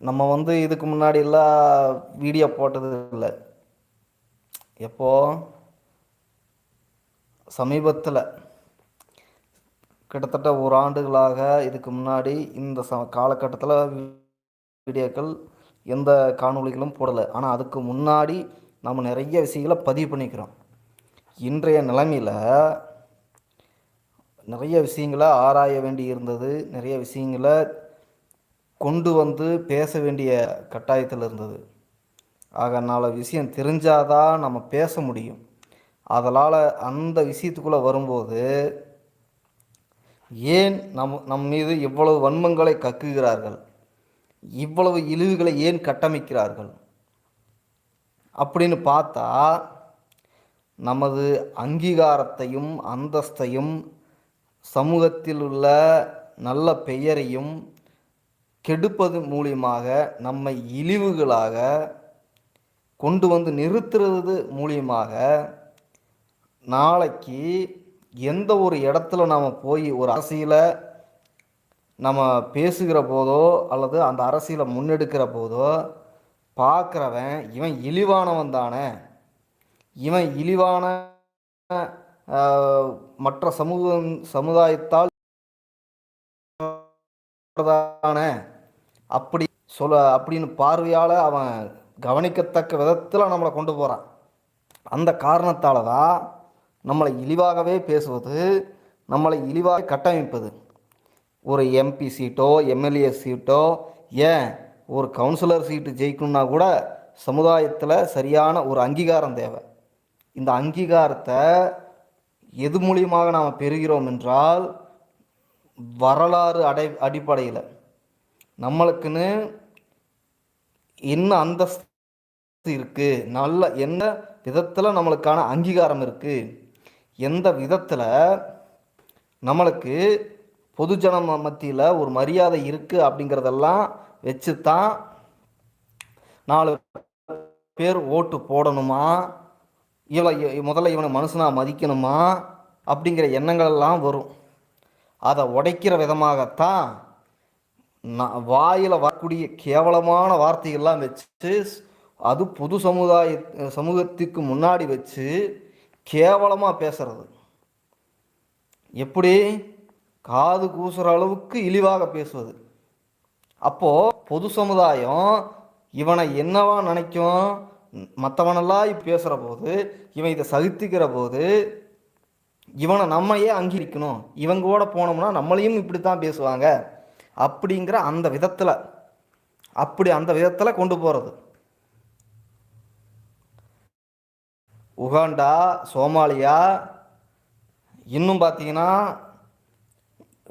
நம்ம வந்து இதுக்கு முன்னாடிலாம் வீடியோ போட்டது இல்லை. எப்போ? சமீபத்தில். கிட்டத்தட்ட ஒரு ஆண்டுகளாக இதுக்கு முன்னாடி இந்த ச காலகட்டத்தில் வீடியோக்கள் எந்த காணொளிகளும் போடலை. ஆனால் அதுக்கு முன்னாடி நம்ம நிறைய விஷயங்களை பதிவு பண்ணிக்கிறோம். இன்றைய நிலைமையில் நிறைய விஷயங்களை ஆராய வேண்டி இருந்தது நிறைய விஷயங்களை கொண்டு வந்து பேச வேண்டிய கட்டாயத்தில் இருந்தது. ஆக நாலு விஷயம் தெரிஞ்சாதான் நம்ம பேச முடியும். அதனால் அந்த விஷயத்துக்குள்ளே வரும்போது ஏன் நம் நம் மீது இவ்வளவு வன்மங்களை கக்குகிறார்கள்? இவ்வளவு இழிவுகளை ஏன் கட்டமைக்கிறார்கள்? அப்படின்னு பார்த்தா நமது அங்கீகாரத்தையும் அந்தஸ்தையும் சமூகத்தில் உள்ள நல்ல பெயரையும் கெடுப்பது மூலியமாக நம்மை இழிவுகளாக கொண்டு வந்து நிறுத்துறது மூலியமாக நாளைக்கு எந்த ஒரு இடத்துல நாம் போய் ஒரு அரசியலை நம்ம பேசுகிற போதோ அல்லது அந்த அரசியலை முன்னெடுக்கிற போதோ பார்க்குறவன் இவன் இழிவானவன் தானே. இவன் இழிவான மற்ற சமூகம் சமுதாயத்தால் அப்படி சொல்ல அப்படின்னு பார்வையால் அவன் கவனிக்கத்தக்க விதத்தில் நம்மளை கொண்டு போகிறான் அந்த காரணத்தால் தான் நம்மளை இழிவாகவே பேசுவது நம்மளை இழிவாக கட்டமைப்பது. ஒரு எம்பி சீட்டோ எம்எல்ஏ சீட்டோ ஏன் ஒரு கவுன்சிலர் சீட்டு ஜெயிக்கணும்னா கூட சமுதாயத்தில் சரியான ஒரு அங்கீகாரம் தேவை. இந்த அங்கீகாரத்தை எது மூலியமாக நாம் பெறுகிறோம் என்றால் வரலாறு அடை அடிப்படையில். நம்மளுக்குன்னு என்ன அந்தஸ்து இருக்குது நல்ல என்ன விதத்தில் நம்மளுக்கான அங்கீகாரம் இருக்குது எந்த விதத்தில் நம்மளுக்கு பொதுஜன மத்தியில் ஒரு மரியாதை இருக்குது அப்படிங்கிறதெல்லாம் வச்சு தான் நாலு பேர் ஓட்டு போடணுமா? இவளை முதல்ல இவனை மனுஷனாக மதிக்கணுமா? அப்படிங்கிற எண்ணங்களெல்லாம் வரும். அதை உடைக்கிற விதமாகத்தான் நான் வாயில் வரக்கூடிய கேவலமான வார்த்தைகள்லாம் வச்சு அது பொது சமுதாய சமூகத்துக்கு முன்னாடி வச்சு கேவலமாக பேசுறது. எப்படி? காது கூசுற அளவுக்கு இழிவாக பேசுவது. அப்போது பொது சமுதாயம் இவனை என்னவா நினைக்கும்? மற்றவனெல்லாம் பேசுகிற போது இவன் இதை சகித்துக்கிற போது இவனை நம்மையே அங்கீகரிக்கணும். இவங்க கூட போனோம்னா நம்மளையும் இப்படி தான் பேசுவாங்க. அப்படிங்கிற அந்த விதத்தில் அப்படி அந்த விதத்தில் கொண்டு போகிறது உகாண்டா சோமாலியா இன்னும் பார்த்தீங்கன்னா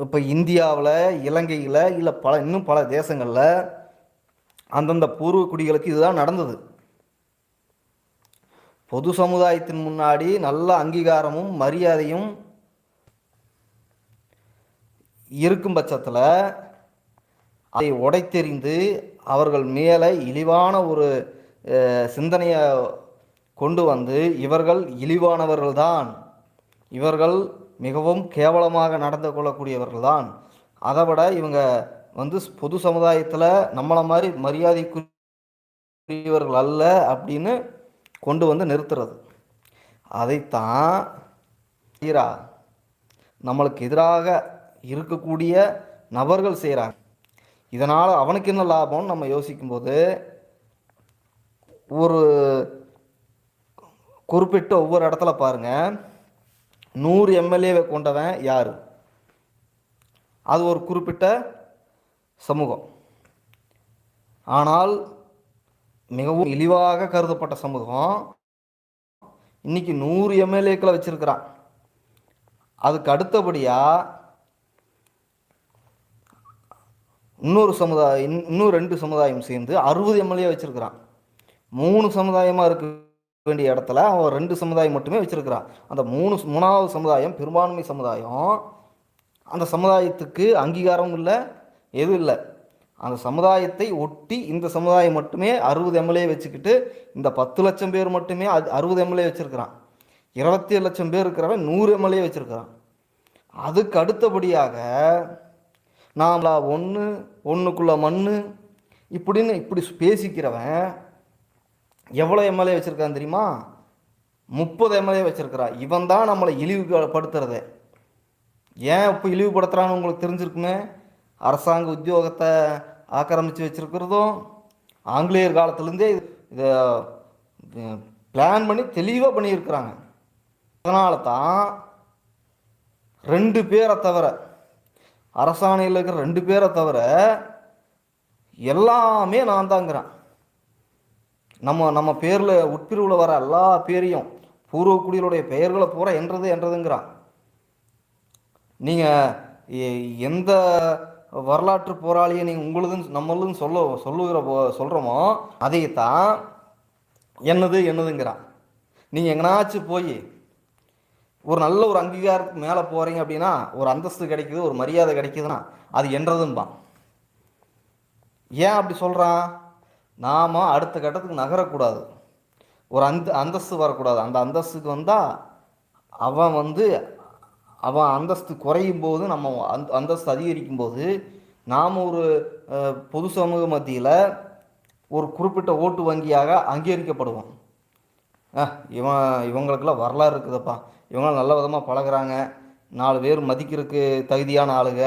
இப்போ இந்தியாவில் இலங்கையில் இல்லை பல இன்னும் பல தேசங்களில் அந்தந்த பூர்வ குடிகளுக்கு இதுதான் நடந்தது. பொது சமுதாயத்தின் முன்னாடி நல்ல அங்கீகாரமும் மரியாதையும் இருக்கும் பட்சத்தில் அதை உடைத்தெறிந்து அவர்கள் மேலே இழிவான ஒரு சிந்தனையை கொண்டு வந்து இவர்கள் இழிவானவர்கள்தான் இவர்கள் மிகவும் கேவலமாக நடந்து கொள்ளக்கூடியவர்கள்தான் அதை விட இவங்க வந்து பொது சமுதாயத்தில் நம்மளை மாதிரி மரியாதைக்குரியவர்கள் அல்ல அப்படின்னு கொண்டு வந்து நிறுத்துறது. அதைத்தான் ஈரா நம்மளுக்கு எதிராக இருக்கக்கூடிய நபர்கள் செய்கிறாங்க இதனால் அவனுக்கு என்ன லாபம்னு நம்ம யோசிக்கும்போது ஒரு குறிப்பிட்ட ஒவ்வொரு இடத்துல பாருங்கள் நூறு எம்எல்ஏவை கொண்டவன் யார்? அது ஒரு குறிப்பிட்ட சமூகம். ஆனால் மிகவும் இழிவாக கருதப்பட்ட சமூகம் இன்னைக்கு நூறு எம்எல்ஏக்களை வச்சிருக்கிறான். அதுக்கு அடுத்தபடியாக இன்னொரு சமுதாயம் இன்- இன்னும் ரெண்டு சமுதாயம் சேர்ந்து அறுபது எம்எல்ஏ வச்சிருக்கிறான். மூணு சமுதாயமாக இருக்க வேண்டிய இடத்துல அவன் ரெண்டு சமுதாயம் மட்டுமே வச்சிருக்கிறான். அந்த மூணு மூணாவது சமுதாயம் பெரும்பான்மை சமுதாயம். அந்த சமுதாயத்துக்கு அங்கீகாரம் இல்லை எதுவும் இல்லை. அந்த சமுதாயத்தை ஒட்டி இந்த சமுதாயம் மட்டுமே அறுபது எம்எல்ஏ வச்சுக்கிட்டு இந்த பத்து லட்சம் பேர் மட்டுமே அது அறுபது எம்எல்ஏ வச்சுருக்கிறான். இருபத்தி ஏழு லட்சம் பேர் இருக்கிறவன் நூறு எம்எல்ஏ வச்சுருக்கிறான். அதுக்கு அடுத்தபடியாக நாமளா ஒன்று ஒன்றுக்குள்ள மண் இப்படின்னு இப்படி பேசிக்கிறவன் எவ்வளோ எம்எல்ஏ வச்சுருக்கான் தெரியுமா? முப்பது எம்எல்ஏ வச்சுருக்கிறான். இவன் தான் நம்மளை இழிவுபடுத்துறதே. ஏன் இப்போ இழிவுபடுத்துகிறான்னு உங்களுக்கு தெரிஞ்சிருக்குமே? அரசாங்க உத்தியோகத்தை ஆக்கிரமித்து வச்சிருக்கிறதும் ஆங்கிலேயர் காலத்துலேருந்தே இதை பிளான் பண்ணி தெளிவாக பண்ணியிருக்கிறாங்க. அதனால தான் ரெண்டு பேரை தவிர அரசாணையில் இருக்கிற ரெண்டு பேரை தவிர எல்லாமே நான் தாங்கிறேன் நம்ம நம்ம பேரில் உட்பிரிவில் வர எல்லா பேரையும் பூர்வக்குடிகளுடைய பெயர்களை பூரா என்றது என்றதுங்கிறான். நீங்கள் எந்த வரலாற்று போராளியை நீங்கள் உங்களுதுன்னு நம்மளுதுன்னு சொல்ல சொல்லுகிற போ சொல்கிறோமோ அதைத்தான் என்னது என்னதுங்கிறான் நீங்கள் எங்கனாச்சும் போய் ஒரு நல்ல ஒரு அங்கீகாரத்துக்கு மேலே போகிறீங்க அப்படின்னா ஒரு அந்தஸ்து கிடைக்குது ஒரு மரியாதை கிடைக்குதுன்னா அது என்றதும்பான் ஏன் அப்படி சொல்கிறான் நாம் அடுத்த கட்டத்துக்கு நகரக்கூடாது. ஒரு அந்த அந்தஸ்து வரக்கூடாது. அந்த அந்தஸ்துக்கு வந்தால் அவன் வந்து அவன் அந்தஸ்து குறையும் போது நம்ம அந்த அந்தஸ்து அதிகரிக்கும் போது நாம் ஒரு பொது சமூக மத்தியில் ஒரு குறிப்பிட்ட ஓட்டு வங்கியாக அங்கீகரிக்கப்படுவோம். ஆ இவன் இவங்களுக்கெல்லாம் வரலாறு இருக்குதுப்பா. இவங்களாம் நல்ல விதமாக பழகுறாங்க. நாலு பேர் மதிக்கிறதுக்கு தகுதியான ஆளுங்க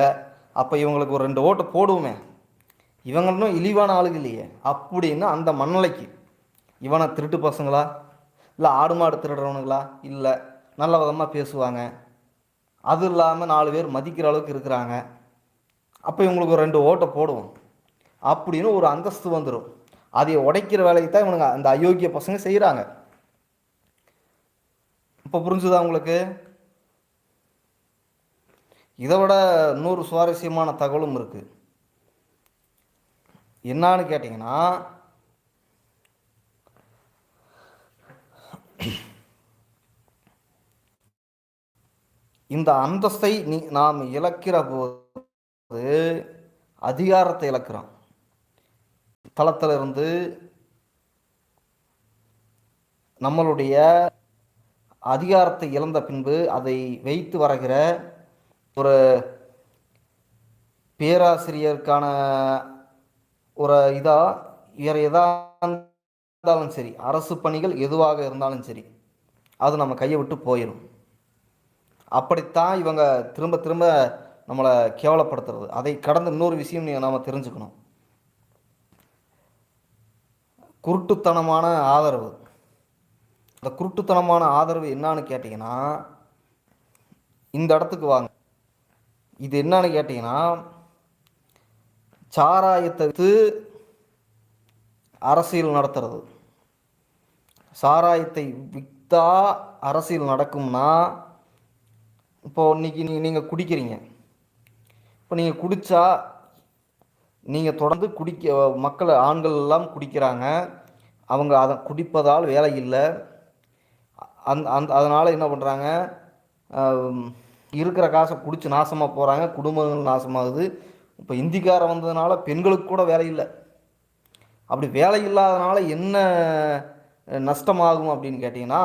அப்போ இவங்களுக்கு ஒரு ரெண்டு ஓட்டை போடுவோமே. இவங்களும் இழிவான ஆளுங்க இல்லையே. அப்படின்னு அந்த மண்ணலைக்கு இவனை திருட்டு பசங்களா? இல்லை ஆடு மாடு திருடுறவனுங்களா? இல்லை நல்ல விதமாக பேசுவாங்க. அது இல்லாமல் நாலு பேர் மதிக்கிற அளவுக்கு இருக்கிறாங்க. அப்போ இவங்களுக்கு ஒரு ரெண்டு ஓட்டை போடுவோம். அப்படின்னு ஒரு அந்தஸ்து வந்துடும் அதை உடைக்கிற வேலையை தான் இவனுங்க அந்த அயோக்கிய பசங்க செய்கிறாங்க இப்போ புரிஞ்சுதா உங்களுக்கு? இதை விட இன்னொரு சுவாரஸ்யமான தகவலும் இருக்குது என்னான்னு கேட்டிங்கன்னா இந்த அந்தஸ்தை நீ நாம் இழக்கிற போது அதிகாரத்தை இழக்கிறோம் தளத்தில் இருந்து நம்மளுடைய அதிகாரத்தை இழந்த பின்பு அதை வைத்து வருகிற ஒரு பேராசிரியருக்கான ஒரு இதாக வேறு எதாக இருந்தாலும் சரி அரசு பணிகள் எதுவாக இருந்தாலும் சரி அது நம்ம கையை விட்டு போயிடும் அப்படித்தான் இவங்க திரும்ப திரும்ப நம்மளை கேவலப்படுத்துறது. அதை கடந்த இன்னொரு விஷயம் நீங்கள் நாம் தெரிஞ்சுக்கணும். குருட்டுத்தனமான ஆதரவு. இந்த குருட்டுத்தனமான ஆதரவு என்னான்னு கேட்டிங்கன்னா இந்த இடத்துக்கு வாங்க. இது என்னன்னு கேட்டிங்கன்னா சாராயத்தை அரசியல் நடத்துறது. சாராயத்தை விற்றா அரசியல் நடக்கும்னா இப்போ இன்னைக்கு நீங்கள் நீங்கள் குடிக்கிறீங்க. இப்போ நீங்கள் குடித்தா நீங்கள் தொடர்ந்து குடிக்க மக்கள் ஆண்கள் எல்லாம் குடிக்கிறாங்க. அவங்க அதை குடிப்பதால் வேலை இல்லை. அந் அந் அதனால் என்ன பண்ணுறாங்க இருக்கிற காசை குடித்து நாசமாக போகிறாங்க குடும்பங்கள் நாசமாகுது. இப்போ இந்திக்காரன் வந்ததுனால பெண்களுக்கு கூட வேலை இல்லை. அப்படி வேலை இல்லாதனால என்ன நஷ்டமாகும் அப்படின்னு கேட்டிங்கன்னா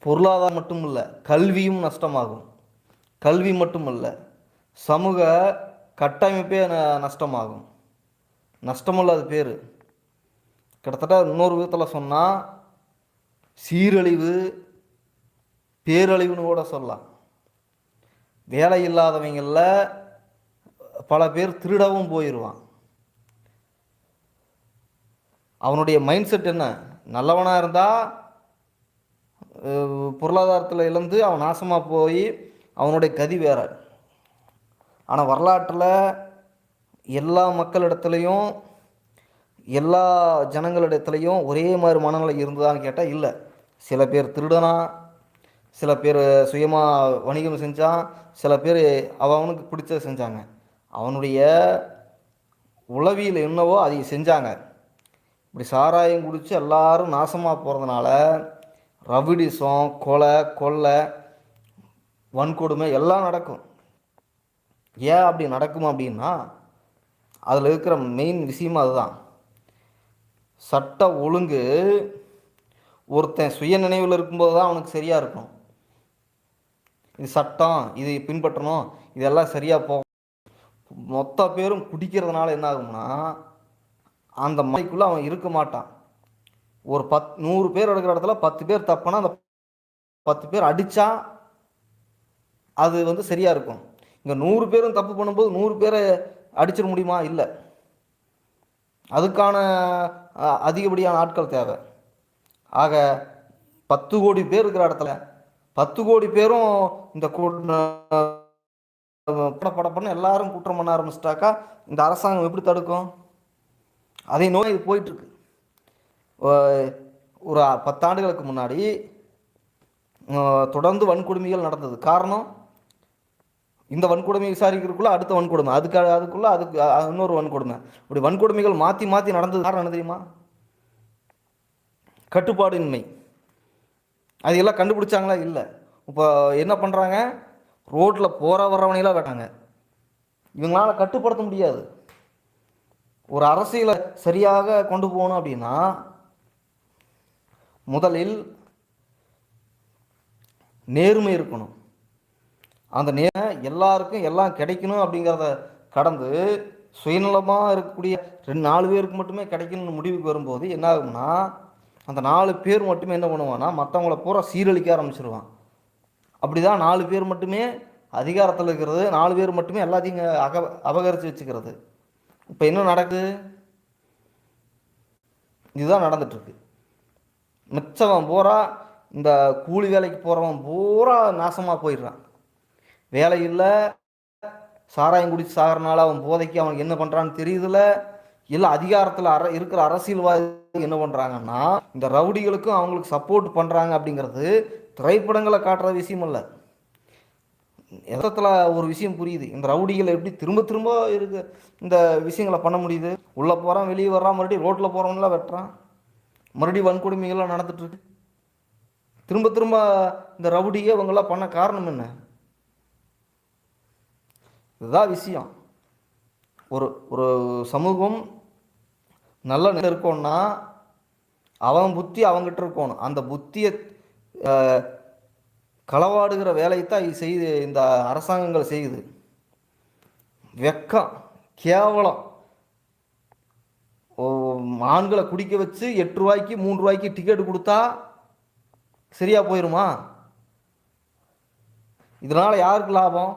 பொருளாதாரம் மட்டும் இல்லை கல்வியும் நஷ்டமாகும். கல்வி மட்டும் இல்லை சமூக கட்டமைப்பே ந- நஷ்டமாகும். நஷ்டமில்லாத பேர். கிட்டத்தட்ட இன்னொரு விதத்தில் சொன்னால் சீரழிவு பேரழிவுன்னு கூட சொல்லலாம். வேலை இல்லாதவங்களில் பல பேர் திருடவும் போயிடுவான் அவனுடைய மைண்ட் செட் என்ன? நல்லவனாக இருந்தால் பொருளாதாரத்தில் இழந்து அவன் நாசமாக போய் அவனுடைய கதி வேற ஆனால் வரலாற்றில் எல்லா மக்களிடத்துலையும் எல்லா ஜனங்களிடத்துலையும் ஒரே மாதிரி மனநிலை இருந்ததான்னு கேட்டால் இல்லை. சில பேர் திருடனா சில பேர் சுயமாக வணிகம் செஞ்சான் சில பேர் அவனுக்கு பிடிச்சதை செஞ்சாங்க. அவனுடைய உளவியல் என்னவோ அதை செஞ்சாங்க. இப்படி சாராயம் குடித்து எல்லாரும் நாசமாக போகிறதுனால ரவிடிசம் கொலை கொள்ளை வன்கொடுமை எல்லாம் நடக்கும். ஏன் அப்படி நடக்கும் அப்படின்னா அதில் இருக்கிற மெயின் விஷயம் அதுதான். சட்ட ஒழுங்கு ஒருத்தன் சுய நினைவில் இருக்கும்போது தான் அவனுக்கு சரியாக இருக்கும். இது சட்டம் இது பின்பற்றணும் இதெல்லாம் சரியாக போகும் மொத்த பேரும் குடிக்கிறதுனால என்ன ஆகும்னா அந்த மலைக்குள்ளே அவன் இருக்க மாட்டான். ஒரு பத் நூறு பேர் எடுக்கிற இடத்துல பத்து பேர் தப்புனா அந்த பத்து பேர் அடித்தா அது வந்து சரியாக இருக்கும். இங்கே நூறு பேரும் தப்பு பண்ணும்போது நூறு பேரை அடிச்சிட முடியுமா? இல்லை. அதுக்கான அதிகப்படியான ஆட்கள் தேவை. ஆக பத்து கோடி பேர் இருக்கிற இடத்துல பத்து கோடி பேரும் இந்த கூ- பட பண்ண எல்லாரும் குற்றம் பண்ண ஆரம்பிச்சிட்டாக்கா இந்த அரசாங்கம் எப்படி தடுக்கும்? அதே நோய் இது போயிட்டுருக்கு ஒரு பத்தாண்டுகளுக்கு முன்னாடி தொடர்ந்து வன்கொடுமைகள் நடந்தது. காரணம் இந்த வன்கொடுமை விசாரிக்கிறதுக்குள்ள அடுத்த வன்கொடுமை. அதுக்கு அதுக்குள்ள அதுக்கு இன்னொரு வன்கொடுமை. இப்படி வன்கொடுமைகள் மாற்றி மாற்றி நடந்தது காரணம் என்ன தெரியுமா? கட்டுப்பாடின்மை. அது எல்லாம் கண்டுபிடிச்சாங்களா? இல்லை. இப்போ என்ன பண்ணுறாங்க ரோட்டில் போகிற வர்றவனையெல்லாம் வெட்டாங்க. இவங்களால கட்டுப்படுத்த முடியாது. ஒரு அரசியலை சரியாக கொண்டு போகணும் அப்படின்னா முதலில் நேர்மை இருக்கணும். அந்த நே எல்லாருக்கும் எல்லாம் கிடைக்கணும் அப்படிங்கிறத கடந்து சுயநலமாக இருக்கக்கூடிய ரெண்டு நாலு பேருக்கு மட்டுமே கிடைக்கணும்னு முடிவுக்கு வரும்போது என்ன ஆகும்னா அந்த நாலு பேர் மட்டுமே என்ன பண்ணுவான்னா மற்றவங்கள பூரா சீரழிக்க ஆரம்பிச்சிருவான். அப்படி தான் நாலு பேர் மட்டுமே அதிகாரத்தில் இருக்கிறது நாலு பேர் மட்டுமே எல்லாத்தையும் அக அபகரித்து வச்சுக்கிறது. இப்போ என்ன நடக்குது? இதுதான் நடந்துட்டுருக்கு மிச்சவன் பூரா இந்த கூலி வேலைக்கு போகிறவன் பூரா நாசமாக போயிடுறான். வேலை இல்லை சாராயம் குடிச்சு சாகிறனால அவன் போதைக்கு அவனுக்கு என்ன பண்ணுறான்னு தெரியுதுல. இல்லை அதிகாரத்தில் அர இருக்கிற அரசியல்வாதி என்ன பண்ணுறாங்கன்னா இந்த ரவுடிகளுக்கும் அவங்களுக்கு சப்போர்ட் பண்ணுறாங்க அப்படிங்கிறது திரைப்படங்களை காட்டுற விஷயம் இல்லை. எதத்தில் ஒரு விஷயம் புரியுது. இந்த ரவுடிகளை எப்படி திரும்ப திரும்ப இருக்கு இந்த விஷயங்களை பண்ண முடியுது? உள்ளே போகிறான் வெளியே வர்றான் மறுபடியும் ரோட்டில் போகிறவங்களாம் வெட்டுறான். மறுபடியும் வன்கொடுமைகள்லாம் நடந்துட்டுருக்கு. திரும்ப திரும்ப இந்த ரவுடியை இவங்கெல்லாம் பண்ண காரணம் என்ன? இதுதான் விஷயம். ஒரு ஒரு சமூகம் நல்ல நிலை இருக்கோன்னா அவன் புத்தி அவங்ககிட்ட இருக்கணும். அந்த புத்தியை களவாடுகிற வேலையை தான் செய்து இந்த அரசாங்கங்கள் செய்யுது. வெக்கம் கேவலம். ஓ, மான்களை குடிக்க வச்சு எட்டு ரூபாய்க்கு மூணு ரூபாய்க்கு டிக்கெட் கொடுத்தா சரியா போயிருமா? இதனால யாருக்கு லாபம்?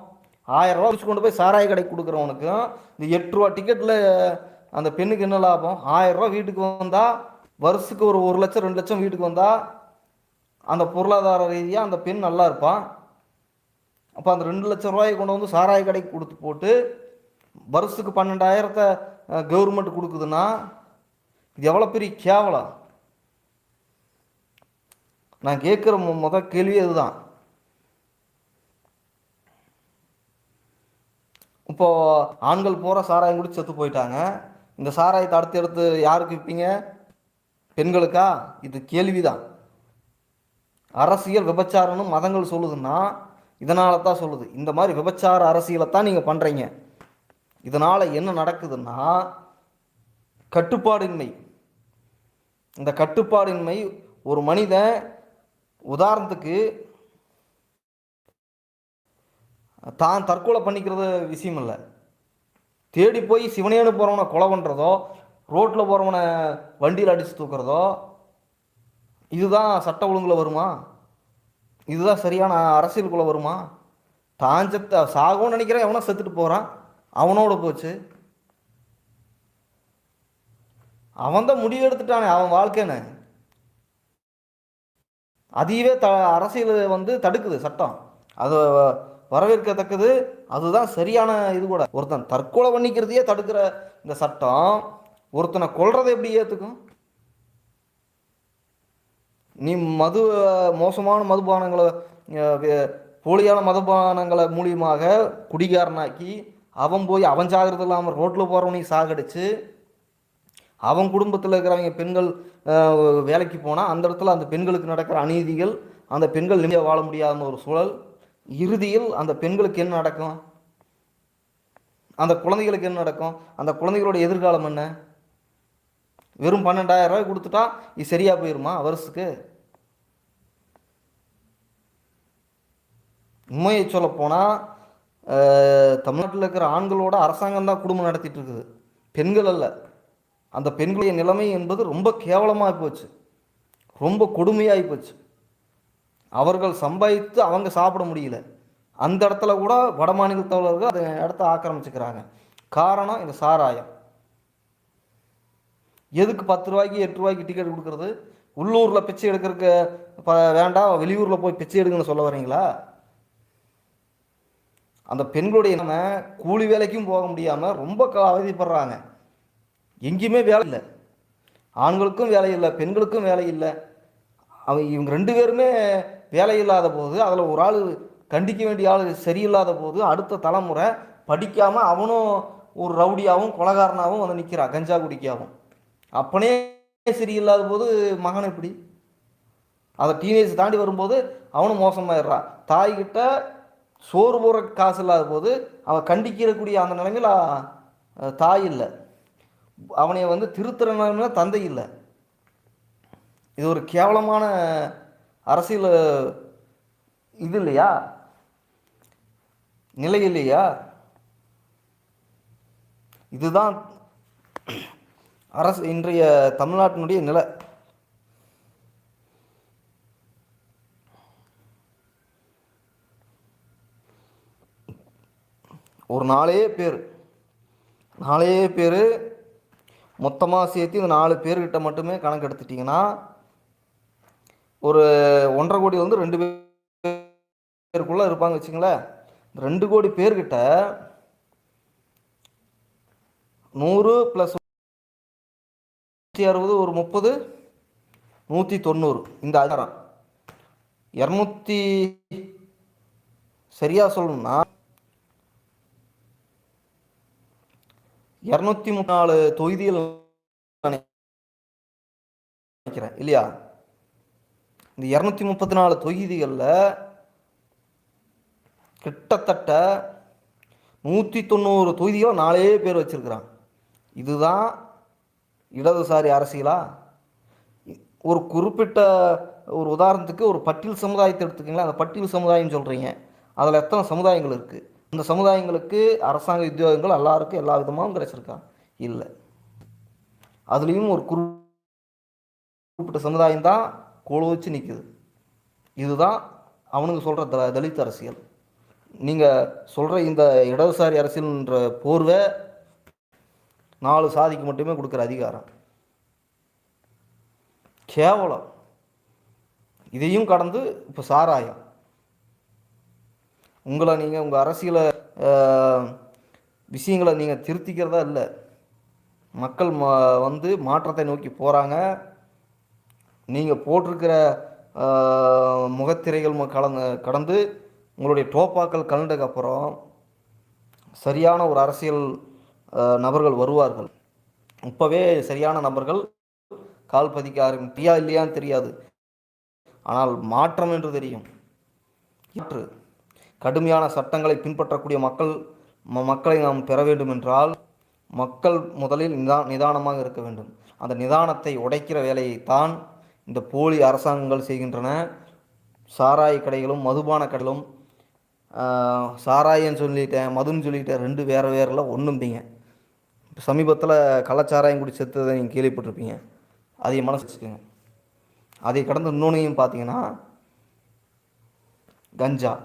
ஆயிரம் ரூபா வச்சு கொண்டு போய் சாராய கடைக்கு கொடுக்குறவனுக்கும் இந்த எட்டு ரூபா டிக்கெட்டில் அந்த பெண்ணுக்கு என்ன லாபம்? ஆயிரம் ரூபா வீட்டுக்கு வந்தால் வருஷத்துக்கு ஒரு ஒரு லட்சம் ரெண்டு லட்சம் வீட்டுக்கு வந்தால் அந்த பொருளாதார ரீதியாக அந்த பெண் நல்லா இருப்பான் அப்போ அந்த ரெண்டு லட்சம் ரூபாயை கொண்டு வந்து சாராய கடைக்கு கொடுத்து போட்டு வருஷத்துக்கு பன்னெண்டாயிரத்தை கவர்மெண்ட் கொடுக்குதுன்னா இது எவ்வளோ பெரிய கேவலம் நான் கேட்குற முத கேள்வி அதுதான் இப்போ ஆண்கள் பூரா சாராயம் குடிச்சு செத்து போயிட்டாங்க. இந்த சாராயத்தை அடுத்து எடுத்து யாருக்கு விற்பீங்க பெண்களுக்கா? இது கேள்விதான். அரசியல் விபச்சாரம்னு மதங்கள் சொல்லுதுன்னா இதனால தான் சொல்லுது. இந்த மாதிரி விபச்சார அரசியலை தான் நீங்கள் பண்ணுறீங்க இதனால் என்ன நடக்குதுன்னா கட்டுப்பாடின்மை. இந்த கட்டுப்பாடின்மை ஒரு மனிதன் உதாரணத்துக்கு தான் தற்கொலை பண்ணிக்கிறது விஷயம் இல்லை தேடி போய் சிவனேனு போகிறவனை கொலை பண்ணுறதோ ரோட்டில் போகிறவனை வண்டியில் அடித்து தூக்குறதோ இதுதான் சட்ட ஒழுங்கில் வருமா? இதுதான் சரியான அரசியலுக்குள்ளே வருமா? தான் செத்த சாகும்னு நினைக்கிறேன் எவனோ செத்துட்டு போகிறான் அவனோட போச்சு. அவன் தான் முடிவு எடுத்துட்டானே அவன் வாழ்க்கைன்னு. அதையவே த அரசியல் வந்து தடுக்குது சட்டம். அது வரவேற்கத்தக்கது அதுதான் சரியான இது கூட. ஒருத்தன் தற்கொலை பண்ணிக்கிறதையே தடுக்கிற இந்த சட்டம் ஒருத்தனை கொல்றதை எப்படி ஏற்றுக்கும் நீ மது மோசமான மதுபானங்களை போலியான மதுபானங்களை மூலியமாக குடிகாரனாக்கி அவன் போய் அவன் ஜாகிரதை இல்லாமல் ரோட்டில் போகிறவனையும் சாகடிச்சு அவன் குடும்பத்தில் இருக்கிறவங்க பெண்கள் வேலைக்கு போனால் அந்த இடத்துல அந்த பெண்களுக்கு நடக்கிற அநீதிகள் அந்த பெண்கள் நிம்மதியாக வாழ முடியாத ஒரு சூழல். இறுதியில் அந்த பெண்களுக்கு என்ன நடக்கும்? அந்த குழந்தைகளுக்கு என்ன நடக்கும்? அந்த குழந்தைகளோட எதிர்காலம் என்ன? வெறும் பன்னெண்டாயிரம் ரூபாய் கொடுத்துட்டா இது சரியா போயிருமா வருஷத்துக்கு? உண்மையை சொல்ல போனால் தமிழ்நாட்டில் இருக்கிற ஆண்களோட அரசாங்கம் தான் குடும்பம் நடத்திட்டு இருக்குது. பெண்கள் அல்ல. அந்த பெண்களுடைய நிலைமை என்பது ரொம்ப கேவலமாக போச்சு. ரொம்ப கொடுமையாகி போச்சு. அவர்கள் சம்பாதித்து அவங்க சாப்பிட முடியல. அந்த இடத்துல கூட வட மாநிலத்தவர்கள் அந்த இடத்த ஆக்கிரமிச்சுக்கிறாங்க. காரணம் இந்த சாராயம். எதுக்கு பத்து ரூபாய்க்கு எட்டு ரூபாய்க்கு டிக்கெட் கொடுக்குறது? உள்ளூரில் பிச்சை எடுக்கிறதுக்கு ப வேண்டாம் வெளியூரில் போய் பிச்சை எடுங்கன்னு சொல்ல வரீங்களா? அந்த பெண்களுடைய நம்ம கூலி வேலைக்கும் போக முடியாமல் ரொம்ப அவதிப்படுறாங்க. எங்கேயுமே வேலை இல்லை. ஆண்களுக்கும் வேலை இல்லை பெண்களுக்கும் வேலை இல்லை. அவங்க இவங்க ரெண்டு பேருமே வேலை இல்லாத போது அதில் ஒரு ஆள் கண்டிக்க வேண்டிய ஆள் சரியில்லாத போது அடுத்த தலைமுறை படிக்காமல் அவனும் ஒரு ரவுடியாகவும் கொலகாரனாகவும் வந்து நிற்கிறான் கஞ்சா குடிக்காகவும் அப்பனே சரியில்லாத போது மகன் எப்படி? அதை டீனேஜ் தாண்டி வரும்போது அவனும் மோசமாயிடுறான் தாய்கிட்ட சோறு போகிற காசு இல்லாத போது அவன் கண்டிக்கிறக்கூடிய அந்த நிலைமையில் தாய் இல்லை. அவனை வந்து திருத்துறன தந்தை இல்லை. இது ஒரு கேவலமான அரசியல் இது இல்லையா? நிலை இல்லையா? இதுதான் அரசு இன்றைய தமிழ்நாட்டினுடைய நிலை. ஒரு நாலே பேர். நாலே பேர் மொத்தமாக சேர்த்து இந்த நாலு பேர்கிட்ட மட்டுமே கணக்கு எடுத்துட்டிங்கன்னா ஒரு ஒன்றரை கோடி வந்து ரெண்டு பேருக்குள்ளே இருப்பாங்க வச்சுங்களேன் ரெண்டு கோடி பேர்கிட்ட நூறு ப்ளஸ் நூற்றி அறுபது ஒரு முப்பது நூற்றி தொண்ணூறு. இந்த அதிகாரம் இரநூத்தி சரியாக சொல்லணும்னா இரநூத்தி நாலு தொகுதிகள் நினைக்கிறேன் இல்லையா? இந்த இரநூத்தி முப்பத்தி நாலு தொகுதிகளில் கிட்டத்தட்ட நூற்றி தொண்ணூறு தொகுதிகள் நாலே பேர் வச்சிருக்கிறான் இதுதான் இடதுசாரி அரசியலா? ஒரு குறிப்பிட்ட ஒரு உதாரணத்துக்கு ஒரு பட்டியல் சமுதாயத்தை எடுத்துக்கங்களேன். அந்த பட்டியல் சமுதாயம் சொல்கிறீங்க அதில் எத்தனை சமுதாயங்கள் இருக்குது அந்த சமுதாயங்களுக்கு அரசாங்க உத்தியோகங்கள் எல்லாருக்கும் எல்லா விதமாகவும் கிடைச்சிருக்கா இல்லை. அதுலேயும் ஒரு குறிப்பிட்ட சமுதாயம் தான் கோழு வச்சு நிற்குது இதுதான் அவனுங்க சொல்கிற த தலித் அரசியல். நீங்கள் சொல்கிற இந்த இடதுசாரி அரசியல்ன்ற போர்வை நாலு சாதிக்கு மட்டுமே கொடுக்குற அதிகாரம். கேவலம். இதையும் கடந்து இப்போ சாராயம். உங்களை நீங்கள் உங்கள் அரசியலை விஷயங்களை நீங்கள் திருத்திக்கிறதா இல்லை. மக்கள் ம வந்து மாற்றத்தை நோக்கி போகிறாங்க நீங்கள் போட்டிருக்கிற முகத்திரைகள் கலந்து கடந்து உங்களுடைய டோப்பாக்கள் கலந்ததுக்கப்புறம் சரியான ஒரு அரசியல் நபர்கள் வருவார்கள். இப்போவே சரியான நபர்கள் கால் பதிக்க ஆரம்பியா இல்லையான்னு தெரியாது. ஆனால் மாற்றம் என்று தெரியும். மாற்று கடுமையான சட்டங்களை பின்பற்றக்கூடிய மக்கள் ம- மக்களை நாம் பெற வேண்டும் என்றால் மக்கள் முதலில் நிதா நிதானமாக இருக்க வேண்டும். அந்த நிதானத்தை உடைக்கிற வேலையைத்தான் இந்த போலி அரசாங்கங்கள் செய்கின்றன. சாராய கடைகளும் மதுபான கடைகளும் சாராயம் சாராயன்னு சொல்லிட்டேன் மதுன்னு சொல்லிட்டேன் ரெண்டு வேறு வேறில் ஒன்றும்பீங்க சமீபத்தில் கள்ளச்சாராயம் குடி செத்ததை நீங்கள் கேள்விப்பட்டிருப்பீங்க. அதையும் மனசு வச்சுக்கோங்க. அதை கடந்து இன்னொன்றையும் பார்த்தீங்கன்னா கஞ்சா.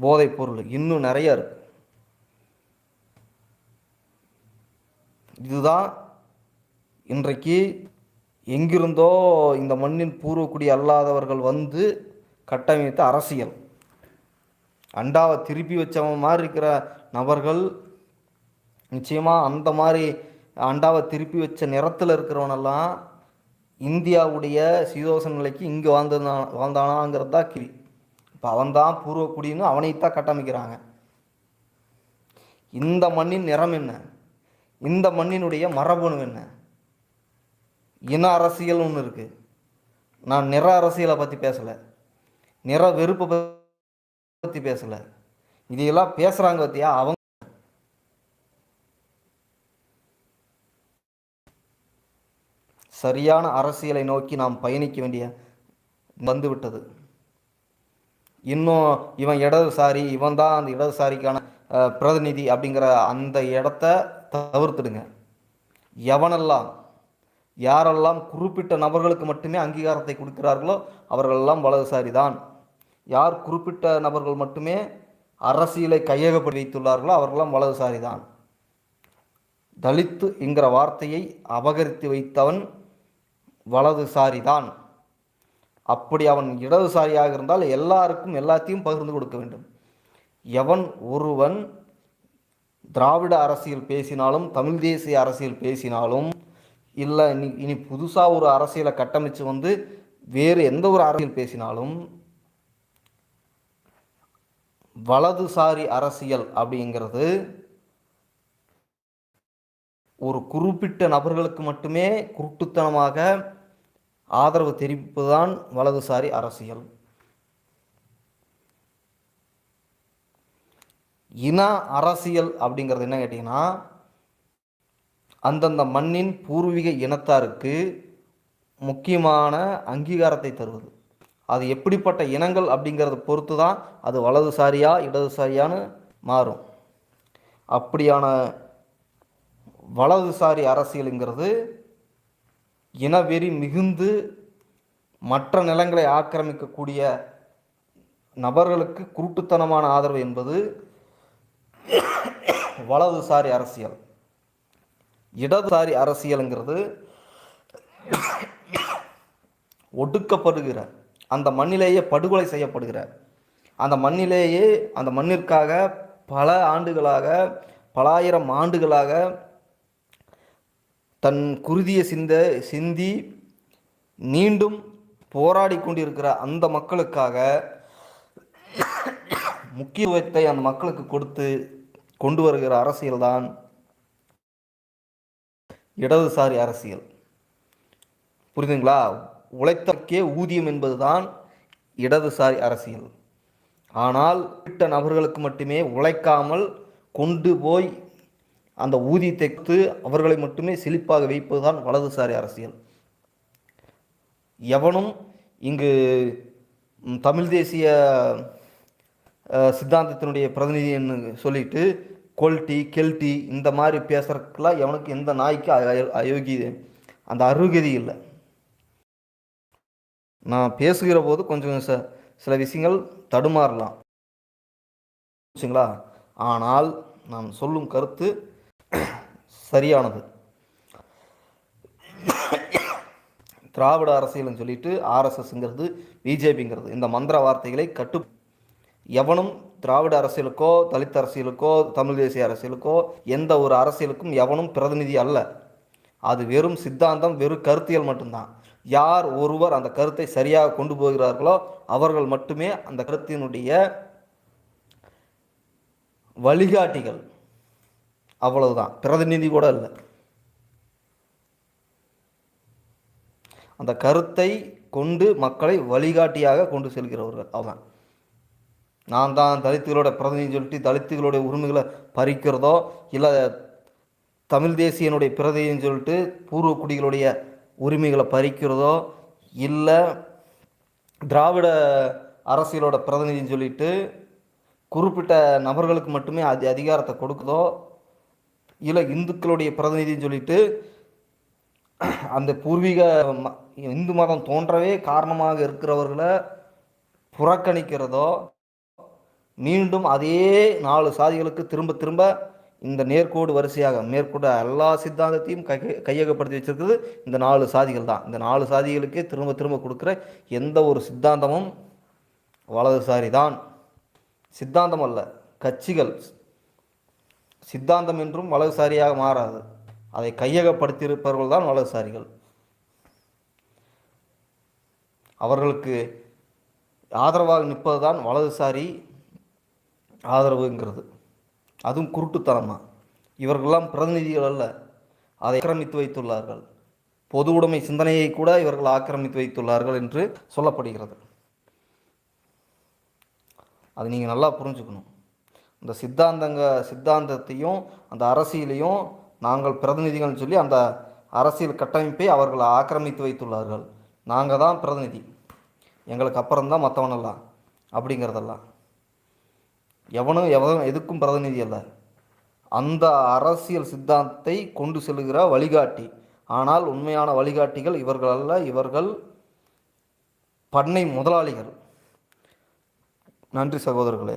போதைப் பொருள் இன்னும் நிறைய இருக்கு. இதுதான் இன்றைக்கு எங்கிருந்தோ இந்த மண்ணின் பூர்வக்குடி அல்லாதவர்கள் வந்து கட்டமைத்த அரசியல். அண்டாவை திருப்பி வச்சவன் மாதிரி இருக்கிற நபர்கள் நிச்சயமாக அந்த மாதிரி அண்டாவை திருப்பி வச்ச நிறத்தில் இருக்கிறவனெல்லாம் இந்தியாவுடைய சீதோசன நிலைக்கு இங்கே வாழ்ந்தா வாழ்ந்தானாங்கிறது தான் கிரி இப்போ அவன்தான் பூர்வக்குடின்னு அவனைத்தான் கட்டமைக்கிறாங்க. இந்த மண்ணின் நிறம் என்ன? இந்த மண்ணினுடைய மரபணு என்ன? இன அரசியல் ஒன்று இருக்குது நான் நிற அரசியலை பற்றி பேசலை. நிற வெறுப்பை பற்றி பேசலை. இதையெல்லாம் பேசுகிறாங்க பற்றியா அவங்க சரியான அரசியலை நோக்கி நாம் பயணிக்க வேண்டிய வந்துவிட்டது. இன்னும் இவன் இடதுசாரி இவன் தான் அந்த இடதுசாரிக்கான பிரதிநிதி அப்படிங்கிற அந்த இடத்த தவிர்த்துடுங்க. எவனெல்லாம் யாரெல்லாம் குறிப்பிட்ட நபர்களுக்கு மட்டுமே அங்கீகாரத்தை கொடுக்கிறார்களோ அவர்களெல்லாம் வலதுசாரி தான் யார் குறிப்பிட்ட நபர்கள் மட்டுமே அரசியலை கையகப்படி வைத்துள்ளார்களோ அவர்களெல்லாம் வலதுசாரி தான் தலித்து என்கிற வார்த்தையை அபகரித்து வைத்தவன் வலதுசாரி தான் அப்படி அவன் இடதுசாரியாக இருந்தால் எல்லாருக்கும் எல்லாத்தையும் பகிர்ந்து கொடுக்க வேண்டும். எவன் ஒருவன் திராவிட அரசியல் பேசினாலும் தமிழ் தேசிய அரசியல் பேசினாலும் இல்லை இனி இனி புதுசாக ஒரு அரசியலை கட்டமைச்சு வந்து வேறு எந்த ஒரு அரசியல் பேசினாலும் வலதுசாரி அரசியல் அப்படிங்கிறது ஒரு குறிப்பிட்ட நபர்களுக்கு மட்டுமே குருட்டுத்தனமாக ஆதரவு தெரிவிப்பதுதான் வலதுசாரி அரசியல். இன அரசியல் அப்படிங்கிறது என்ன கேட்டிங்கன்னா அந்தந்த மண்ணின் பூர்வீக இனத்தாருக்கு முக்கியமான அங்கீகாரத்தை தருவது. அது எப்படிப்பட்ட இனங்கள் அப்படிங்கிறத பொறுத்து தான் அது வலதுசாரியா இடதுசாரியான்னு மாறும். அப்படியான வலதுசாரி அரசியலுங்கிறது இனவெறி மிகுந்து மற்ற நிலங்களை ஆக்கிரமிக்கக்கூடிய நபர்களுக்கு குருட்டுத்தனமான ஆதரவு என்பது வலதுசாரி அரசியல். இடதுசாரி அரசியலுங்கிறது ஒடுக்கப்படுகிற அந்த மண்ணிலேயே படுகொலை செய்யப்படுகிற அந்த மண்ணிலேயே அந்த மண்ணிற்காக பல ஆண்டுகளாக பலாயிரம் ஆண்டுகளாக தன் குருதிய சிந்த சிந்தி மீண்டும் போராடி கொண்டிருக்கிற அந்த மக்களுக்காக முக்கியத்துவத்தை அந்த மக்களுக்கு கொடுத்து கொண்டு வருகிற அரசியல்தான் இடதுசாரி அரசியல். புரியுதுங்களா? உழைத்தற்கே ஊதியம் என்பதுதான் இடதுசாரி அரசியல். ஆனால் குறிப்பிட்ட நபர்களுக்கு மட்டுமே உழைக்காமல் கொண்டு போய் அந்த ஊதியத்தை கொடுத்து அவர்களை மட்டுமே செழிப்பாக வைப்பதுதான் வலதுசாரி அரசியல். எவனும் இங்கு தமிழ் தேசிய சித்தாந்தத்தினுடைய பிரதிநிதின்னு சொல்லிட்டு கொல்ட்டி கெல்ட்டி இந்த மாதிரி பேசுறதுக்கெல்லாம் எவனுக்கு எந்த நாய்க்கு அய- அந்த அருகதி இல்லை. நான் பேசுகிற போது கொஞ்சம் ச சில விஷயங்கள் தடுமாறலாம். சரிங்களா ஆனால் நான் சொல்லும் கருத்து சரியானது. திராவிட அரசியல்னு சொல்லிட்டு ஆர்எஸ்எஸ்ங்கிறது பிஜேபிங்கிறது. இந்த மந்திர வார்த்தைகளை கட்டு எவனும் திராவிட அரசியலுக்கோ தலித் அரசியலுக்கோ தமிழ் தேசிய அரசியலுக்கோ எந்த ஒரு அரசியலுக்கும் எவனும் பிரதிநிதி அல்ல. அது வெறும் சித்தாந்தம் வெறும் கருத்தியல் மட்டும்தான். யார் ஒருவர் அந்த கருத்தை சரியாக கொண்டு போகிறார்களோ அவர்கள் மட்டுமே அந்த கருத்தினுடைய வழிகாட்டிகள். அவ்வளவுதான். பிரதிநிதி கூட இல்லை. அந்த கருத்தை கொண்டு மக்களை வழிகாட்டியாக கொண்டு செல்கிறவர்கள் அவன். நான் தான் தலித்துகளோட பிரதிநிதி சொல்லிட்டு தலித்துகளுடைய உரிமைகளை பறிக்கிறதோ இல்லை தமிழ் தேசியனுடைய பிரதிநிதின்னு சொல்லிட்டு பூர்வ குடிகளுடைய உரிமைகளை பறிக்கிறதோ இல்லை திராவிட அரசியலோட பிரதிநிதின்னு சொல்லிட்டு குறிப்பிட்ட நபர்களுக்கு மட்டுமே அது அதிகாரத்தை கொடுக்குதோ இல்லை இந்துக்களுடைய பிரதிநிதின்னு சொல்லிட்டு அந்த பூர்வீக ம- இந்து மதம் தோன்றவே காரணமாக இருக்கிறவர்களை புறக்கணிக்கிறதோ மீண்டும் அதே நாலு சாதிகளுக்கு திரும்ப திரும்ப இந்த நேர்கோடு வரிசையாக மேற்கொண்ட எல்லா சித்தாந்தத்தையும் கை கையகப்படுத்தி வச்சிருக்கிறது இந்த நாலு சாதிகள் தான். இந்த நாலு சாதிகளுக்கே திரும்ப திரும்ப கொடுக்குற எந்த ஒரு சித்தாந்தமும் வலதுசாரி தான் சித்தாந்தம் அல்ல கட்சிகள் சித்தாந்தம் என்றும் வலதுசாரியாக மாறாது. அதை கையகப்படுத்தியிருப்பவர்கள் தான் வலதுசாரிகள். அவர்களுக்கு ஆதரவாக நிற்பது தான் வலதுசாரி ஆதரவுங்கிறது. அதுவும் குருட்டுத்தனமாக இவர்களெல்லாம் பிரதிநிதிகள் அல்ல. அதை ஆக்கிரமித்து வைத்துள்ளார்கள். பொது உடைமை சிந்தனையை கூட இவர்கள் ஆக்கிரமித்து வைத்துள்ளார்கள் என்று சொல்லப்படுகிறது. அது நீங்கள் நல்லா புரிஞ்சுக்கணும். இந்த சித்தாந்தங்க சித்தாந்தத்தையும் அந்த அரசியலையும் நாங்கள் பிரதிநிதிகள்னு சொல்லி அந்த அரசியல் கட்டமைப்பை அவர்கள் ஆக்கிரமித்து வைத்துள்ளார்கள். நாங்கள் தான் பிரதிநிதி. எங்களுக்கு அப்புறம்தான் மற்றவனெல்லாம் அப்படிங்கிறதெல்லாம். எவனும் எவனும் எதுக்கும் பிரதிநிதி அல்ல. அந்த அரசியல் சித்தாந்தத்தை கொண்டு செல்கிற வழிகாட்டி. ஆனால் உண்மையான வழிகாட்டிகள் இவர்கள் அல்ல. இவர்கள் பண்ணை முதலாளிகள். நன்றி சகோதரர்களே.